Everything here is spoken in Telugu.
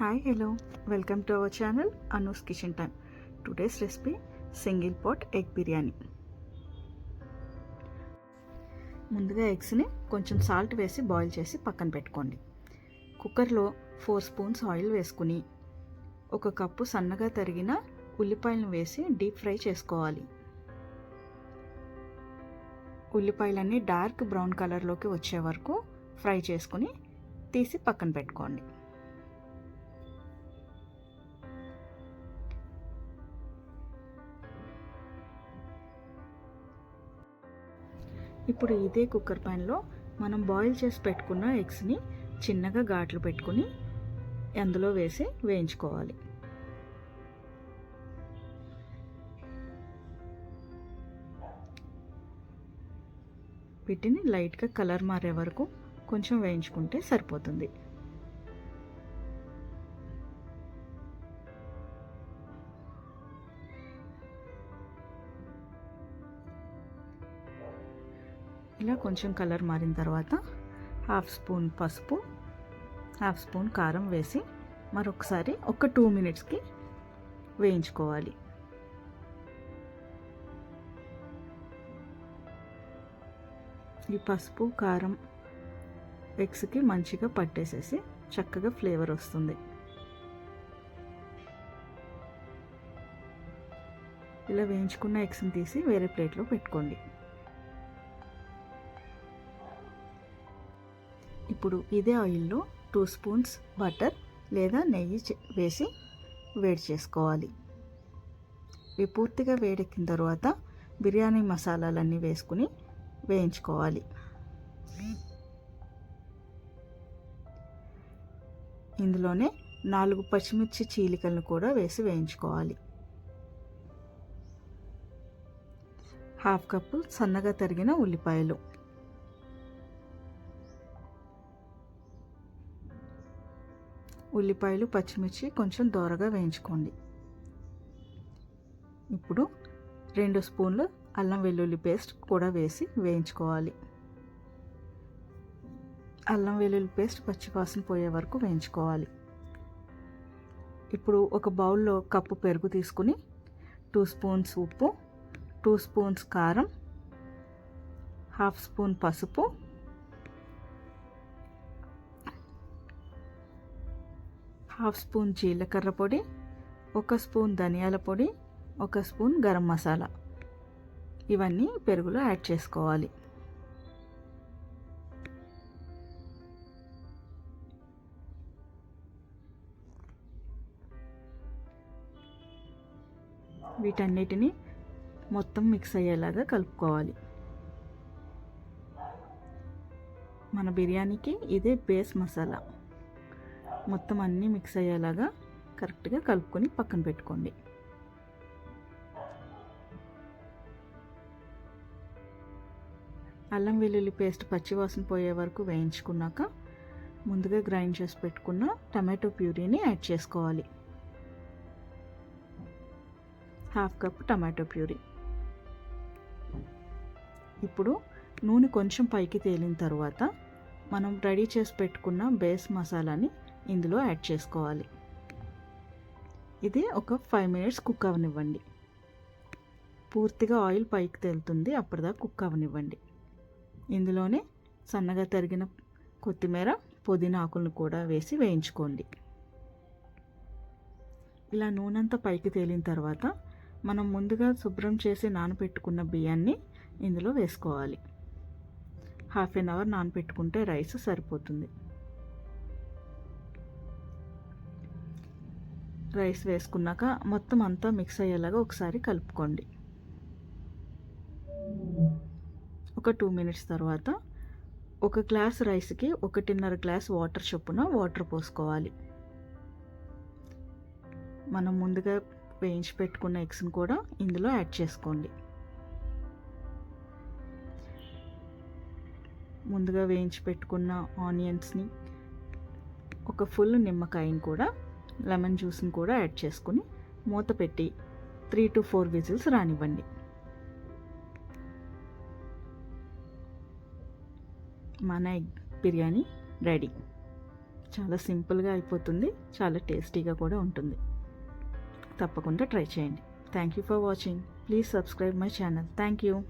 Hi hello welcome to our channel Anu's kitchen time today's recipe single pot egg biryani ముందుగా ఎగ్స్ని కొంచెం సాల్ట్ వేసి బాయిల్ చేసి పక్కన పెట్టుకోండి. కుక్కర్లో ఫోర్ స్పూన్స్ ఆయిల్ వేసుకుని ఒక కప్పు సన్నగా తరిగిన ఉల్లిపాయలను వేసి డీప్ ఫ్రై చేసుకోవాలి. ఉల్లిపాయలన్నీ డార్క్ బ్రౌన్ కలర్లోకి వచ్చే వరకు ఫ్రై చేసుకుని తీసి పక్కన పెట్టుకోండి. ఇప్పుడు ఇదే కుక్కర్ ప్యాన్లో మనం బాయిల్ చేసి పెట్టుకున్న ఎగ్స్ని చిన్నగా ఘాట్లు పెట్టుకుని అందులో వేసి వేయించుకోవాలి. వీటిని లైట్గా కలర్ మారే వరకు కొంచెం వేయించుకుంటే సరిపోతుంది. ఇలా కొంచెం కలర్ మారిన తర్వాత హాఫ్ స్పూన్ పసుపు హాఫ్ స్పూన్ కారం వేసి మరొకసారి ఒక టూ మినిట్స్కి వేయించుకోవాలి. ఈ పసుపు కారం ఎగ్స్కి మంచిగా పట్టేసేసి చక్కగా ఫ్లేవర్ వస్తుంది. ఇలా వేయించుకున్న ఎగ్స్ని తీసి వేరే ప్లేట్లో పెట్టుకోండి. ఇప్పుడు ఇదే ఆయిల్లో టూ స్పూన్స్ బటర్ లేదా నెయ్యి వేసి వేడి చేసుకోవాలి. ఇవి పూర్తిగా వేడెక్కిన తర్వాత బిర్యానీ మసాలాలన్నీ వేసుకుని వేయించుకోవాలి. ఇందులోనే నాలుగు పచ్చిమిర్చి చీలికలను కూడా వేసి వేయించుకోవాలి. హాఫ్ కప్పు సన్నగా తరిగిన ఉల్లిపాయలు. ఉల్లిపాయలు పచ్చిమిర్చి కొంచెం దోరగా వేయించుకోండి. ఇప్పుడు రెండు స్పూన్లు అల్లం వెల్లుల్లి పేస్ట్ కూడా వేసి వేయించుకోవాలి. అల్లం వెల్లుల్లి పేస్ట్ పచ్చివాసన పోయే వరకు వేయించుకోవాలి. ఇప్పుడు ఒక బౌల్లో కప్పు పెరుగు తీసుకుని టూ స్పూన్స్ ఉప్పు టూ స్పూన్స్ కారం హాఫ్ స్పూన్ పసుపు హాఫ్ స్పూన్ జీలకర్ర పొడి ఒక స్పూన్ ధనియాల పొడి ఒక స్పూన్ గరం మసాలా. ఇవన్నీ పెరుగులో యాడ్ చేసుకోవాలి. వీటన్నిటిని మొత్తం మిక్స్ అయ్యేలాగా కలుపుకోవాలి. మన బిర్యానీకి ఇదే బేస్ మసాలా. మొత్తం అన్నీ మిక్స్ అయ్యేలాగా కరెక్ట్గా కలుపుకొని పక్కన పెట్టుకోండి. అల్లం వెల్లుల్లి పేస్ట్ పచ్చివాసన పోయే వరకు వేయించుకున్నాక ముందుగా గ్రైండ్ చేసి పెట్టుకున్న టమాటో ప్యూరీని యాడ్ చేసుకోవాలి. హాఫ్ కప్ టమాటో ప్యూరీ ఇప్పుడు నూనె కొంచెం పైకి తేలిన తర్వాత మనం రెడీ చేసి పెట్టుకున్న బేస్ మసాలాని ఇందులో యాడ్ చేసుకోవాలి. ఇది ఒక ఫైవ్ మినిట్స్ కుక్ అవనివ్వండి. పూర్తిగా ఆయిల్ పైకి తేలుతుంది అప్పటిదాకా కుక్ అవనివ్వండి. ఇందులోనే సన్నగా తరిగిన కొత్తిమీర పుదీనా ఆకులను కూడా వేసి వేయించుకోండి. ఇలా నూనెంతా పైకి తేలిన తర్వాత మనం ముందుగా శుభ్రం చేసి నానబెట్టుకున్న బియ్యాన్ని ఇందులో వేసుకోవాలి. హాఫ్ ఎన్ అవర్ నానబెట్టుకుంటే రైస్ సరిపోతుంది. రైస్ వేసుకున్నాక మొత్తం అంతా మిక్స్ అయ్యేలాగా ఒకసారి కలుపుకోండి. ఒక టూ మినిట్స్ తర్వాత ఒక గ్లాస్ రైస్కి ఒకటిన్నర గ్లాస్ వాటర్ చొప్పున వాటర్ పోసుకోవాలి. మనం ముందుగా వేయించి పెట్టుకున్న ఎగ్స్ని కూడా ఇందులో యాడ్ చేసుకోండి. ముందుగా వేయించి పెట్టుకున్న ఆనియన్స్ని ఒక ఫుల్ నిమ్మకాయని కూడా లెమన్ జ్యూస్ని కూడా యాడ్ చేసుకుని మూత పెట్టి త్రీ టు ఫోర్ విజిల్స్ రానివ్వండి. మన ఎగ్ బిర్యానీ రెడీ. చాలా సింపుల్గా అయిపోతుంది చాలా టేస్టీగా కూడా ఉంటుంది. తప్పకుండా ట్రై చేయండి. Thank you for watching please subscribe my channel thank you